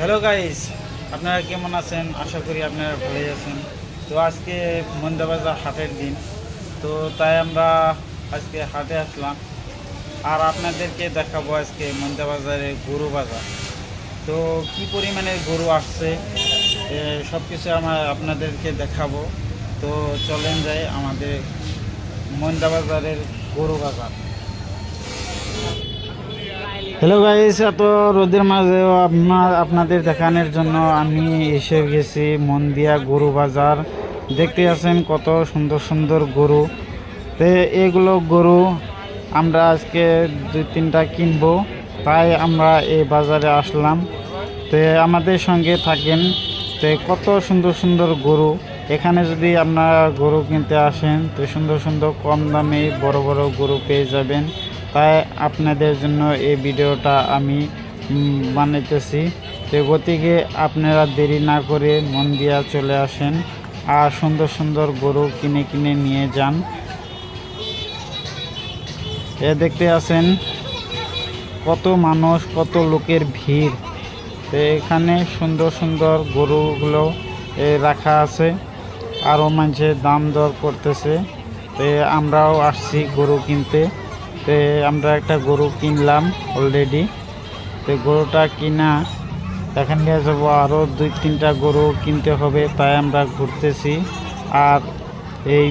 Hello guys আপনারা কেমন আছেন? আশা করি আপনারা ভালোই আছেন। তো আজকে মন্দাবাজার হাটের দিন। তো তাই আমরা আজকে হাটে আসলাম। আর আপনাদেরকে দেখাবো আজকে মন্দাবাজারে গরু বাজার। তো কি পরিমাণে গরু আসছে সব কিছু আমার আপনাদেরকে দেখাবো। তো চলেন যাই আমাদের মন্দাবাজারের গরু বাজার। হ্যালো গাইস এত রোদের মাঝেও আপনার, আপনাদের দেখানোর জন্য আমি এসে গেছি মন্দিয়া গরু বাজার। দেখতে আছেন কত সুন্দর সুন্দর গরু। তো এগুলো গরু আমরা আজকে দুই তিনটা কিনবো, তাই আমরা এই বাজারে আসলাম। তো আমাদের সঙ্গে থাকেন, তো কত সুন্দর সুন্দর গরু। এখানে যদি আপনারা গরু কিনতে আসেন, তো সুন্দর সুন্দর কম দামে বড় বড় গরু পেয়ে যাবেন। তাই আপনাদের জন্য এই ভিডিওটা আমি বানাইতেছি। তো গতিকে আপনারা দেরি না করে মন দিয়া চলে আসেন আর সুন্দর সুন্দর গরু কিনে কিনে নিয়ে যান। এ দেখতে আছেন, কত মানুষ, কত লোকের ভিড়। তো এখানে সুন্দর সুন্দর গরুগুলো রাখা আছে। আরও মানুষের দাম দর করতেছে। তো আমরাও আসছি গরু কিনতে। তো আমরা একটা গরু কিনলাম অলরেডি তো গরুটা কিনা, এখান দিয়ে যাব আরও দুই তিনটা গরু কিনতে হবে, তাই আমরা ঘুরতেছি। আর এই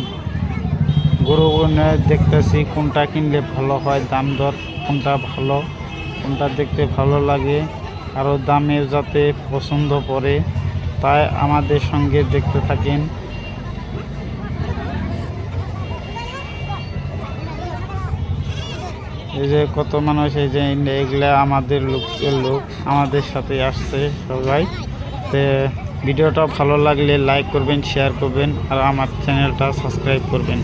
গরু দেখতেছি কোনটা কিনলে ভালো হয়, দাম দর কোনটা ভালো, কোনটা দেখতে ভালো লাগে আরও দামে যাতে পছন্দ পড়ে, তাই আমাদের সঙ্গে দেখতে থাকেন। এই যে কত মানুষ এই যে এগুলা আমাদের লোকের লোক আমাদের সাথে আসছে সবাই। তো ভিডিওটা ভালো লাগলে লাইক করবেন শেয়ার করবেন, আর আমার চ্যানেলটা সাবস্ক্রাইব করবেন।